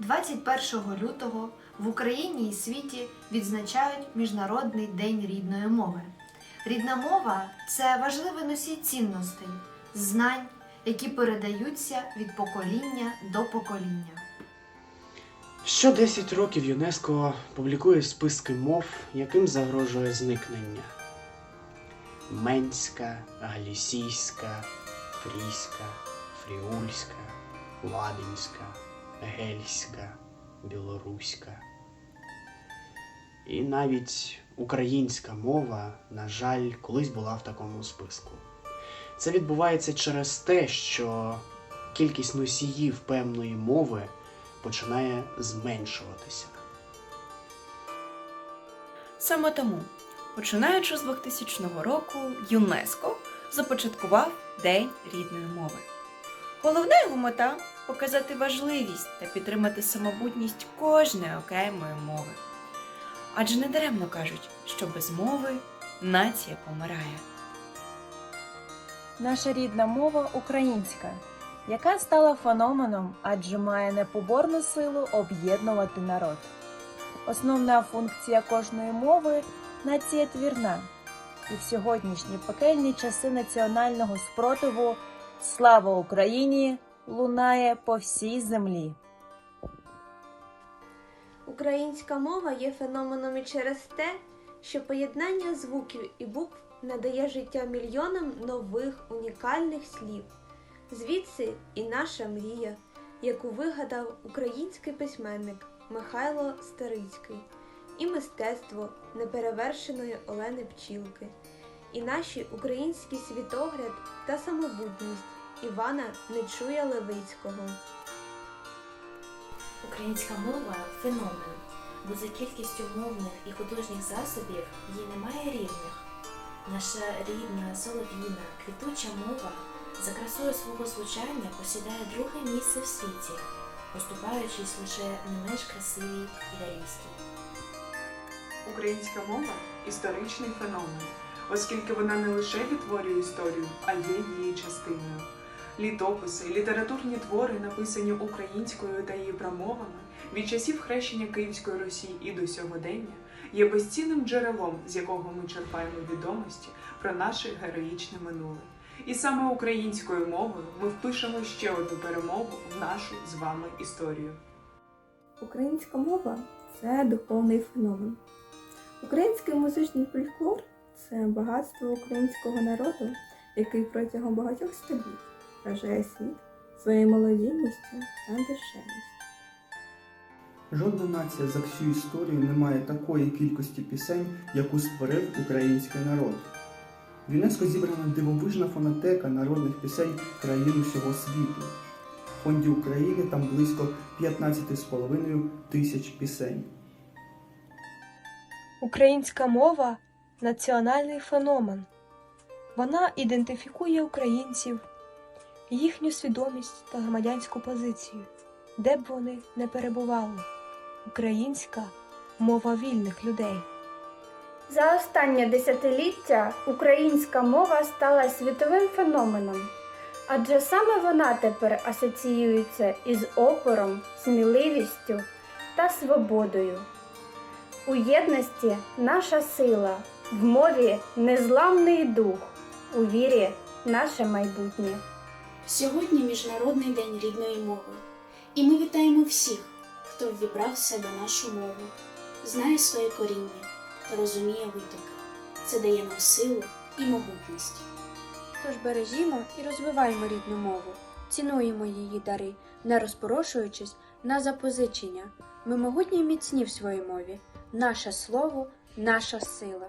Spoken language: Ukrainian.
21 лютого в Україні і світі відзначають Міжнародний день рідної мови. Рідна мова це важливий носій цінностей, знань, які передаються від покоління до покоління. Що 10 років ЮНЕСКО публікує списки мов, яким загрожує зникнення. Менська, галісійська, фріська, фріульська, ладинська, гельська, білоруська. І навіть українська мова, на жаль, колись була в такому списку. Це відбувається через те, що кількість носіїв певної мови починає зменшуватися. Саме тому, починаючи з 2000 року, ЮНЕСКО започаткував День рідної мови. Головна його мета показати важливість та підтримати самобутність кожної окремої мови. Адже недаремно кажуть, що без мови нація помирає. Наша рідна мова українська, яка стала феноменом, адже має непоборну силу об'єднувати народ. Основна функція кожної мови націєтвірна. І в сьогоднішні пекельні часи національного спротиву Слава Україні! лунає по всій землі. Українська мова є феноменом і через те, що поєднання звуків і букв надає життя мільйонам нових унікальних слів. Звідси і наша мрія, яку вигадав український письменник Михайло Старицький, і мистецтво неперевершеної Олени Пчілки, і наші український світогляд та самобутність Івана Нечуя Левицького. Українська мова феномен, бо за кількістю мовних і художніх засобів їй немає рівних. Наша рідна, солов'їна, квітуча мова за красою свого звучання посідає друге місце в світі, поступаючись лише не менш красивій італійській. Українська мова історичний феномен, оскільки вона не лише відтворює історію, а є її частиною. Літописи, літературні твори, написані українською та її промовами від часів хрещення Київської Русі і до сьогодення, є безцінним джерелом, з якого ми черпаємо відомості про наше героїчне минуле. І саме українською мовою ми впишемо ще одну перемогу в нашу з вами історію. Українська мова це духовний феномен. Український музичний фольклор це багатство українського народу, який протягом багатьох століть вражає світ своєю молодійністю та душевністю. Жодна нація за всю історію не має такої кількості пісень, яку створив український народ. В ЮНЕСКО зібрана дивовижна фонотека народних пісень країн усього світу. В фонді України там близько 15,5 тисяч пісень. Українська мова національний феномен. Вона ідентифікує українців, їхню свідомість та громадянську позицію, де б вони не перебували. Українська мова вільних людей. За останнє десятиліття українська мова стала світовим феноменом, адже саме вона тепер асоціюється із опором, сміливістю та свободою. У єдності наша сила, в мові незламний дух, у вірі наше майбутнє. Сьогодні Міжнародний день рідної мови, і ми вітаємо всіх, хто ввібрав в себе нашу мову, знає своє коріння та розуміє витоки. Це дає нам силу і могутність. Тож бережімо і розвиваємо рідну мову, цінуємо її дари, не розпорошуючись на запозичення. Ми могутні й міцні в своїй мові. Наше слово, наша сила.